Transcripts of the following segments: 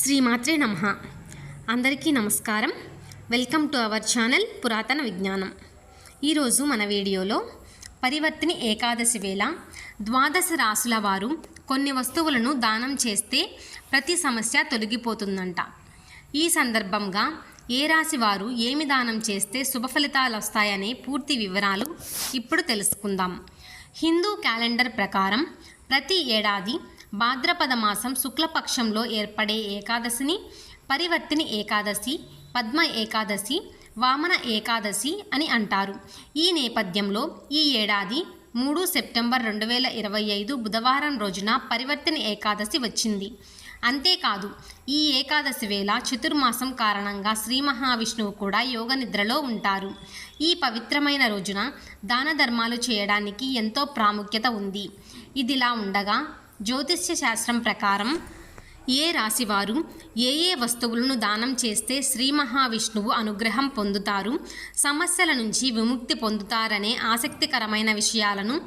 శ్రీమాత్రే నమ. అందరికీ నమస్కారం. వెల్కమ్ టు అవర్ ఛానల్ పురాతన విజ్ఞానం. ఈరోజు మన వీడియోలో పరివర్తిని ఏకాదశి వేళ ద్వాదశ రాసుల వారు కొన్ని వస్తువులను దానం చేస్తే ప్రతి సమస్య తొలగిపోతుందంట. ఈ సందర్భంగా ఏ రాశి వారు ఏమి దానం చేస్తే శుభ ఫలితాలు వస్తాయనే పూర్తి వివరాలు ఇప్పుడు తెలుసుకుందాం. హిందూ క్యాలెండర్ ప్రకారం ప్రతి ఏడాది భాద్రపద మాసం శుక్లపక్షంలో ఏర్పడే ఏకాదశిని పరివర్తిని ఏకాదశి పద్మ ఏకాదశి వామన ఏకాదశి అని అంటారు. ఈ నేపథ్యంలో ఈ ఏడాది మూడు సెప్టెంబర్ రెండు వేల ఇరవై ఐదు బుధవారం రోజున పరివర్తిని ఏకాదశి వచ్చింది. అంతేకాదు ఈ ఏకాదశి వేళ చతుర్మాసం కారణంగా శ్రీ మహావిష్ణువు కూడా యోగ నిద్రలో ఉంటారు. ఈ పవిత్రమైన రోజున దాన ధర్మాలు చేయడానికి ఎంతో ప్రాముఖ్యత ఉంది. ఇదిలా ఉండగా జ్యోతిష్య శాస్త్రం ప్రకారం ఏ రాశివారు ఏ ఏ వస్తువులను దానం చేస్తే శ్రీ మహావిష్ణువు అనుగ్రహం పొందుతారు సమస్యల నుంచి విముక్తి పొందుతారనే ఆసక్తికరమైన విషయాలను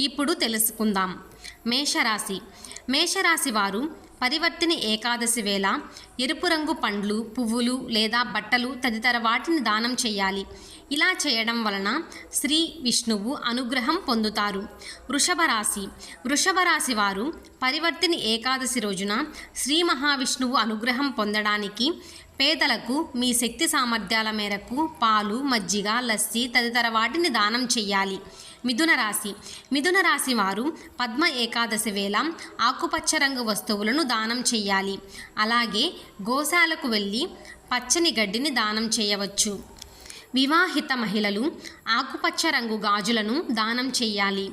ఇప్పుడు తెలుసుకుందాం. మేషరాశి. మేషరాశి వారు పరివర్తిని ఏకాదశి వేళ ఎరుపు రంగు పండ్లు పువ్వులు లేదా బట్టలు తదితర వాటిని దానం చేయాలి. ఇలా చేయడం వలన శ్రీ విష్ణువు అనుగ్రహం పొందుతారు. వృషభ రాశి. వృషభ రాశి వారు పరివర్తిని ఏకాదశి రోజున శ్రీ మహావిష్ణువు అనుగ్రహం పొందడానికి పేదలకు మీ శక్తి సామర్థ్యాల మేరకు పాలు మజ్జిగ లస్సీ తదితర వాటిని దానం చేయాలి. మిథున రాశి. మిథున రాశి వారు పద్మ ఏకాదశి వేళ ఆకుపచ్చ రంగు వస్తువులను దానం చేయాలి. అలాగే గోశాలకు వెళ్ళి పచ్చని గడ్డిని దానం చేయవచ్చు. వివాహిత మహిళలు ఆకుపచ్చ రంగు గాజులను దానం చేయాలి.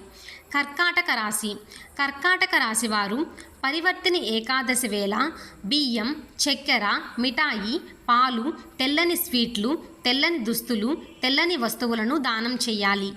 కర్కాటక రాశి. కర్కాటక రాశి వారు పరివర్తిని ఏకాదశి వేళ బియ్యం చక్కెర మిఠాయి పాలు తెల్లని స్వీట్లు తెల్లని దుస్తులు తెల్లని వస్తువులను దానం చేయాలి.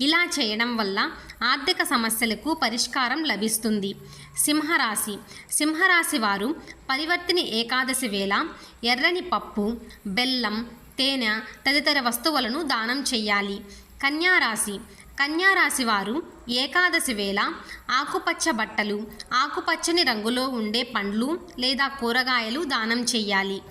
ఇలా చేయడం వల్ల ఆర్థిక సమస్యలకు పరిష్కారం లభిస్తుంది. సింహరాశి. సింహరాశి వారు పరివర్తిని ఏకాదశి వేళ ఎర్రని పప్పు బెల్లం తేనె తదితర వస్తువులను దానం చేయాలి. కన్యారాశి కన్యారాశి వారు ఏకాదశి వేళ ఆకుపచ్చ బట్టలు ఆకుపచ్చని రంగులో ఉండే పండ్లు లేదా కూరగాయలు దానం చేయాలి.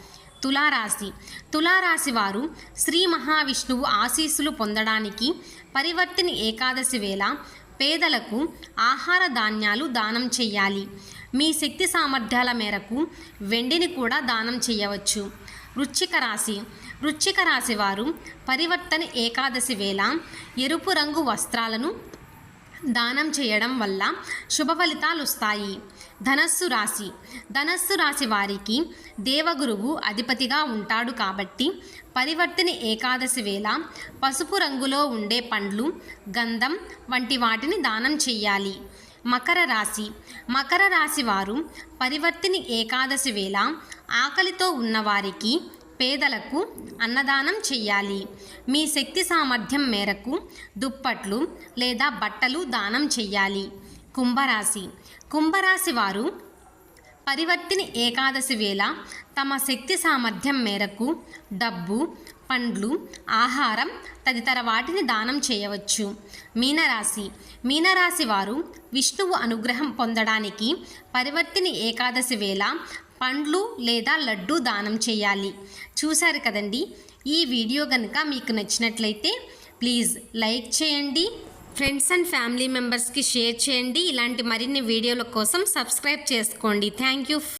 తులారాశి. తులారాశి వారు శ్రీ మహావిష్ణువు ఆశీస్సులు పొందడానికి పరివర్తిని ఏకాదశి వేళ పేదలకు ఆహార ధాన్యాలు దానం చేయాలి. మీ శక్తి సామర్థ్యాల మేరకు వెండిని కూడా దానం చేయవచ్చు. వృచ్చిక రాశి. వృచ్చిక రాశి వారు పరివర్తన ఏకాదశి వేళ ఎరుపు రంగు వస్త్రాలను దానం చేయడం వల్ల శుభ ఫలితాలు వస్తాయి. ధనస్సు రాశి. ధనస్సు రాశి వారికి దేవగురువు అధిపతిగా ఉంటాడు కాబట్టి పరివర్తిని ఏకాదశి వేళ పసుపు రంగులో ఉండే పండ్లు గంధం వంటి వాటిని దానం చెయ్యాలి మకర రాశి. మకర రాశి వారు పరివర్తిని ఏకాదశి వేళ ఆకలితో ఉన్నవారికి పేదలకు అన్నదానం చెయ్యాలి. మీ శక్తి సామర్థ్యం మేరకు దుప్పట్లు లేదా బట్టలు దానం చెయ్యాలి. కుంభరాశి. కుంభరాశి వారు పరివర్తిని ఏకాదశి వేళ తమ శక్తి సామర్థ్యం మేరకు డబ్బు పండ్లు ఆహారం తదితర వాటిని దానం చేయవచ్చు. మీనరాశి. మీనరాశి వారు విష్ణువు అనుగ్రహం పొందడానికి పరివర్తిని ఏకాదశి వేళ పండ్లు లేదా లడ్డు దానం చేయాలి. చూశారు కదండి? ఈ వీడియో కనుక మీకు నచ్చినట్లయితే ప్లీజ్ లైక్ చేయండి. ఫ్రెండ్స్ అండ్ ఫ్యామిలీ మెంబర్స్కి షేర్ చేయండి. ఇలాంటి మరిన్ని వీడియోల కోసం సబ్స్క్రైబ్ చేసుకోండి. Thank you.